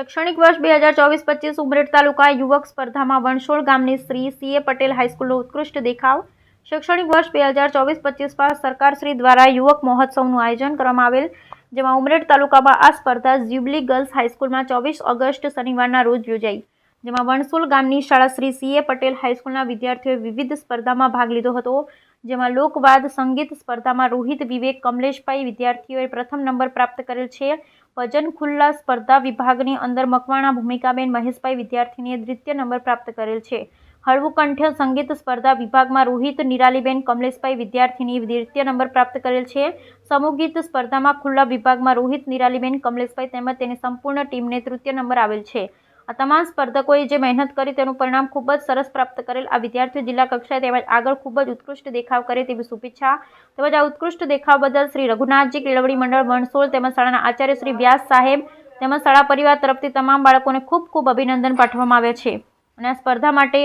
શૈક્ષણિક વર્ષ બે હજાર ચોવીસ પચીસ ઉમરેઠ તાલુકા યુવક સ્પર્ધામાં વણસોળ ગામની શ્રી સીએ પટેલ હાઈસ્કૂલનો ઉત્કૃષ્ટ દેખાવ. શૈક્ષણિક વર્ષ બે હજાર ચોવીસ પચીસમાં સરકારશ્રી દ્વારા યુવક મહોત્સવનું આયોજન કરવામાં આવેલ, જેમાં ઉમરેઠ તાલુકામાં આ સ્પર્ધા જ્યુબલી ગર્લ્સ હાઈસ્કૂલમાં ચોવીસ ઓગસ્ટ શનિવારના રોજ યોજાઈ, જેમાં વણસોલ ગામની શાળા શ્રી સીએ પટેલ હાઈસ્કૂલના વિદ્યાર્થીઓએ વિવિધ સ્પર્ધામાં ભાગ લીધો હતો, જેમાં લોકવાદ સંગીત સ્પર્ધામાં રોહિત વિવેક કમલેશભાઈ વિદ્યાર્થીઓએ પ્રથમ નંબર પ્રાપ્ત કરેલ છે ભજન ખુલ્લા સ્પર્ધા વિભાગની અંદર મકવાણા ભૂમિકાબેન મહેશભાઈ વિદ્યાર્થીનીએ દ્વિતીય નંબર પ્રાપ્ત કરેલ છે. હળવું કંઠ્ય સંગીત સ્પર્ધા વિભાગમાં રોહિત નિરાલીબેન, કમલેશભાઈ વિદ્યાર્થીની દ્વિતીય નંબર પ્રાપ્ત કરેલ છે. સમૂહ ગીત સ્પર્ધામાં ખુલ્લા વિભાગમાં રોહિત નિરાલીબેન, કમલેશભાઈ તેમજ તેની સંપૂર્ણ ટીમને તૃતીય નંબર આવેલ છે. આ તમામ સ્પર્ધકોએ જે મહેનત કરી તેનું પરિણામ ખૂબ જ સરસ પ્રાપ્ત કરેલ. આ વિદ્યાર્થીઓ જિલ્લા કક્ષાએ તેમજ આગળ ખૂબ જ ઉત્કૃષ્ટ દેખાવ કરે તેવી શુભેચ્છા. તેમજ આ ઉત્કૃષ્ટ દેખાવ બદલ શ્રી રઘુનાથજી કેળવણી મંડળ વણસોલ તેમજ શાળાના આચાર્ય શ્રી વ્યાસ સાહેબ તેમજ શાળા પરિવાર તરફથી તમામ બાળકોને ખૂબ ખૂબ અભિનંદન પાઠવવામાં આવ્યા છે. અને આ સ્પર્ધા માટે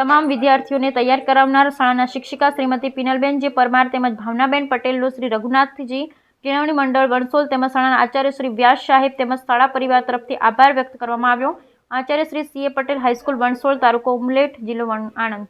તમામ વિદ્યાર્થીઓને તૈયાર કરાવનાર શાળાના શિક્ષિકા શ્રીમતી પિનલબેન જે પરમાર તેમજ ભાવનાબેન પટેલનો શ્રી રઘુનાથજી કેળવણી મંડળ વણસોલ તેમજ શાળાના આચાર્ય શ્રી વ્યાસ સાહેબ તેમજ શાળા પરિવાર તરફથી આભાર વ્યક્ત કરવામાં આવ્યો. Acharya Shri C A Patel high school Vansol તાલુકો ઉમલેઠ જિલ્લો આણંદ.